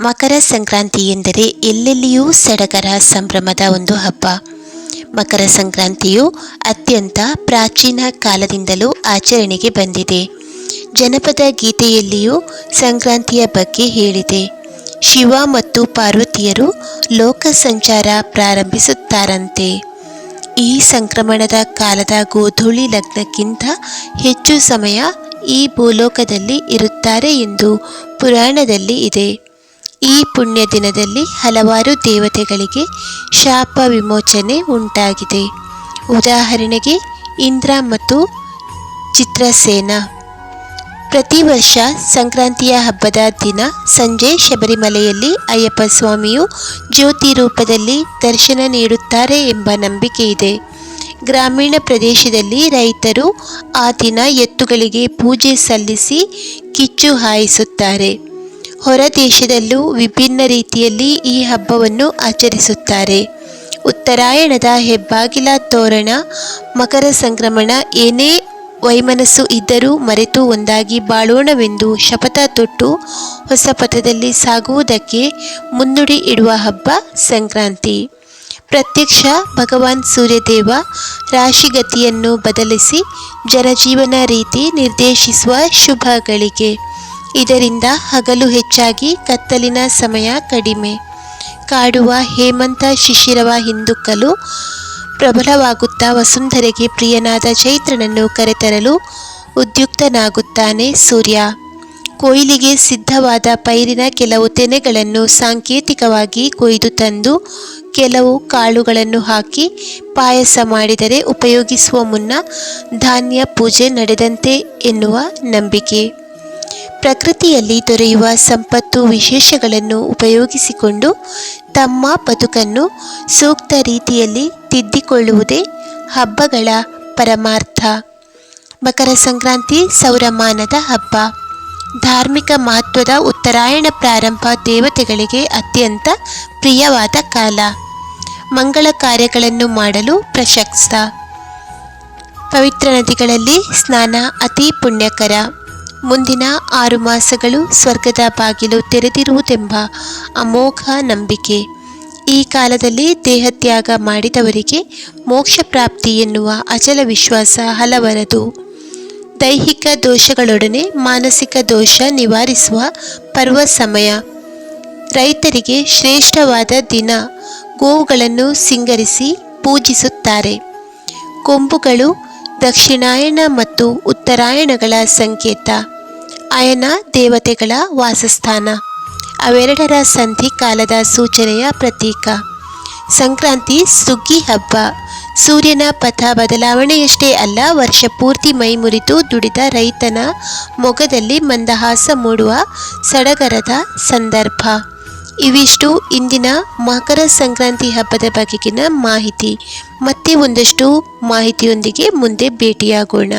ಮಕರ ಸಂಕ್ರಾಂತಿ ಎಂದರೆ ಎಲ್ಲೆಲ್ಲಿಯೂ ಸಡಗರ ಸಂಭ್ರಮದ ಒಂದು ಹಬ್ಬ. ಮಕರ ಸಂಕ್ರಾಂತಿಯು ಅತ್ಯಂತ ಪ್ರಾಚೀನ ಕಾಲದಿಂದಲೂ ಆಚರಣೆಗೆ ಬಂದಿದೆ. ಜನಪದ ಗೀತೆಯಲ್ಲಿಯೂ ಸಂಕ್ರಾಂತಿಯ ಬಗ್ಗೆ ಹೇಳಿದೆ. ಶಿವ ಮತ್ತು ಪಾರ್ವತಿಯರು ಲೋಕ ಸಂಚಾರ ಪ್ರಾರಂಭಿಸುತ್ತಾರಂತೆ. ಈ ಸಂಕ್ರಮಣದ ಕಾಲದ ಗೋಧೂಳಿ ಲಗ್ನಕ್ಕಿಂತ ಹೆಚ್ಚು ಸಮಯ ಈ ಭೂಲೋಕದಲ್ಲಿ ಇರುತ್ತಾರೆ ಎಂದು ಪುರಾಣದಲ್ಲಿ ಇದೆ. ಈ ಪುಣ್ಯ ದಿನದಲ್ಲಿ ಹಲವಾರು ದೇವತೆಗಳಿಗೆ ಶಾಪ ವಿಮೋಚನೆ ಉಂಟಾಗಿದೆ. ಉದಾಹರಣೆಗೆ, ಇಂದ್ರ ಮತ್ತು ಚಿತ್ರಸೇನ. ಪ್ರತಿ ವರ್ಷ ಸಂಕ್ರಾಂತಿಯ ಹಬ್ಬದ ದಿನ ಸಂಜೆ ಶಬರಿಮಲೆಯಲ್ಲಿ ಅಯ್ಯಪ್ಪ ಸ್ವಾಮಿಯು ಜ್ಯೋತಿ ರೂಪದಲ್ಲಿ ದರ್ಶನ ನೀಡುತ್ತಾರೆ ಎಂಬ ನಂಬಿಕೆ ಇದೆ. ಗ್ರಾಮೀಣ ಪ್ರದೇಶದಲ್ಲಿ ರೈತರು ಆ ದಿನ ಎತ್ತುಗಳಿಗೆ ಪೂಜೆ ಸಲ್ಲಿಸಿ ಕಿಚ್ಚು ಹಾಯಿಸುತ್ತಾರೆ. ಹೊರ ದೇಶದಲ್ಲೂ ವಿಭಿನ್ನ ರೀತಿಯಲ್ಲಿ ಈ ಹಬ್ಬವನ್ನು ಆಚರಿಸುತ್ತಾರೆ. ಉತ್ತರಾಯಣದ ಹೆಬ್ಬಾಗಿಲ ತೋರಣ, ಮಕರ ಸಂಕ್ರಮಣ ಏನೇ ವೈಮನಸ್ಸು ಇದ್ದರೂ ಮರೆತು ಒಂದಾಗಿ ಬಾಳೋಣವೆಂದು ಶಪಥ ತೊಟ್ಟು ಹೊಸ ಪಥದಲ್ಲಿ ಸಾಗುವುದಕ್ಕೆ ಮುನ್ನುಡಿ ಇಡುವ ಹಬ್ಬ ಸಂಕ್ರಾಂತಿ. ಪ್ರತ್ಯಕ್ಷ ಭಗವಾನ್ ಸೂರ್ಯದೇವ ರಾಶಿಗತಿಯನ್ನು ಬದಲಿಸಿ ಜನಜೀವನ ರೀತಿ ನಿರ್ದೇಶಿಸುವ ಶುಭ ಗಳಿಗೆ. ಇದರಿಂದ ಹಗಲು ಹೆಚ್ಚಾಗಿ ಕತ್ತಲಿನ ಸಮಯ ಕಡಿಮೆ. ಕಾಡುವ ಹೇಮಂತ ಶಿಶಿರವ ಹಿಂದುಕ್ಕಲು ಪ್ರಬಲವಾಗುತ್ತಾ ವಸುಂಧರೆಗೆ ಪ್ರಿಯನಾದ ಚೈತ್ರನನ್ನು ಕರೆತರಲು ಉದ್ಯುಕ್ತನಾಗುತ್ತಾನೆ ಸೂರ್ಯ. ಕೊಯ್ಲಿಗೆ ಸಿದ್ಧವಾದ ಪೈರಿನ ಕೆಲವು ತೆನೆಗಳನ್ನು ಸಾಂಕೇತಿಕವಾಗಿ ಕೊಯ್ದು ತಂದು ಕೆಲವು ಕಾಳುಗಳನ್ನು ಹಾಕಿ ಪಾಯಸ ಮಾಡಿದರೆ ಉಪಯೋಗಿಸುವ ಮುನ್ನ ಧಾನ್ಯ ಪೂಜೆ ನಡೆದಂತೆ ಎನ್ನುವ ನಂಬಿಕೆ. ಪ್ರಕೃತಿಯಲ್ಲಿ ದೊರೆಯುವ ಸಂಪತ್ತು ವಿಶೇಷಗಳನ್ನು ಉಪಯೋಗಿಸಿಕೊಂಡು ತಮ್ಮ ಬದುಕನ್ನು ಸೂಕ್ತ ರೀತಿಯಲ್ಲಿ ತಿದ್ದಿಕೊಳ್ಳುವುದೇ ಹಬ್ಬಗಳ ಪರಮಾರ್ಥ. ಮಕರ ಸಂಕ್ರಾಂತಿ ಸೌರಮಾನದ ಹಬ್ಬ. ಧಾರ್ಮಿಕ ಮಹತ್ವದ ಉತ್ತರಾಯಣ ಪ್ರಾರಂಭ ದೇವತೆಗಳಿಗೆ ಅತ್ಯಂತ ಪ್ರಿಯವಾದ ಕಾಲ. ಮಂಗಳ ಕಾರ್ಯಗಳನ್ನು ಮಾಡಲು ಪ್ರಶಸ್ತ. ಪವಿತ್ರ ನದಿಗಳಲ್ಲಿ ಸ್ನಾನ ಅತಿ ಪುಣ್ಯಕರ. ಮುಂದಿನ ಆರು ಮಾಸಗಳು ಸ್ವರ್ಗದ ಬಾಗಿಲು ತೆರೆದಿರುವುದೆಂಬ ಅಮೋಘ ನಂಬಿಕೆ. ಈ ಕಾಲದಲ್ಲಿ ದೇಹತ್ಯಾಗ ಮಾಡಿದವರಿಗೆ ಮೋಕ್ಷ ಪ್ರಾಪ್ತಿ ಎನ್ನುವ ಅಚಲ ವಿಶ್ವಾಸ ಹಲವರದು. ದೈಹಿಕ ದೋಷಗಳೊಡನೆ ಮಾನಸಿಕ ದೋಷ ನಿವಾರಿಸುವ ಪರ್ವ ಸಮಯ. ರೈತರಿಗೆ ಶ್ರೇಷ್ಠವಾದ ದಿನ. ಗೋವುಗಳನ್ನು ಸಿಂಗರಿಸಿ ಪೂಜಿಸುತ್ತಾರೆ. ಕೊಂಬುಗಳು ದಕ್ಷಿಣಾಯಣ ಮತ್ತು ಉತ್ತರಾಯಣಗಳ ಸಂಕೇತ. ಅಯನ ದೇವತೆಗಳ ವಾಸಸ್ಥಾನ. ಅವೆರಡರ ಸಂಧಿ ಕಾಲದ ಸೂಚನೆಯ ಪ್ರತೀಕ. ಸಂಕ್ರಾಂತಿ ಸುಗ್ಗಿ ಹಬ್ಬ. ಸೂರ್ಯನ ಪಥ ಬದಲಾವಣೆಯಷ್ಟೇ ಅಲ್ಲ, ವರ್ಷ ಪೂರ್ತಿ ಮೈ ಮುರಿದು ದುಡಿದ ರೈತನ ಮೊಗದಲ್ಲಿ ಮಂದಹಾಸ ಮೂಡುವ ಸಡಗರದ ಸಂದರ್ಭ. ಇವಿಷ್ಟು ಇಂದಿನ ಮಕರ ಸಂಕ್ರಾಂತಿ ಹಬ್ಬದ ಬಗೆಗಿನ ಮಾಹಿತಿ. ಮತ್ತೆ ಒಂದಷ್ಟು ಮಾಹಿತಿಯೊಂದಿಗೆ ಮುಂದೆ ಭೇಟಿಯಾಗೋಣ.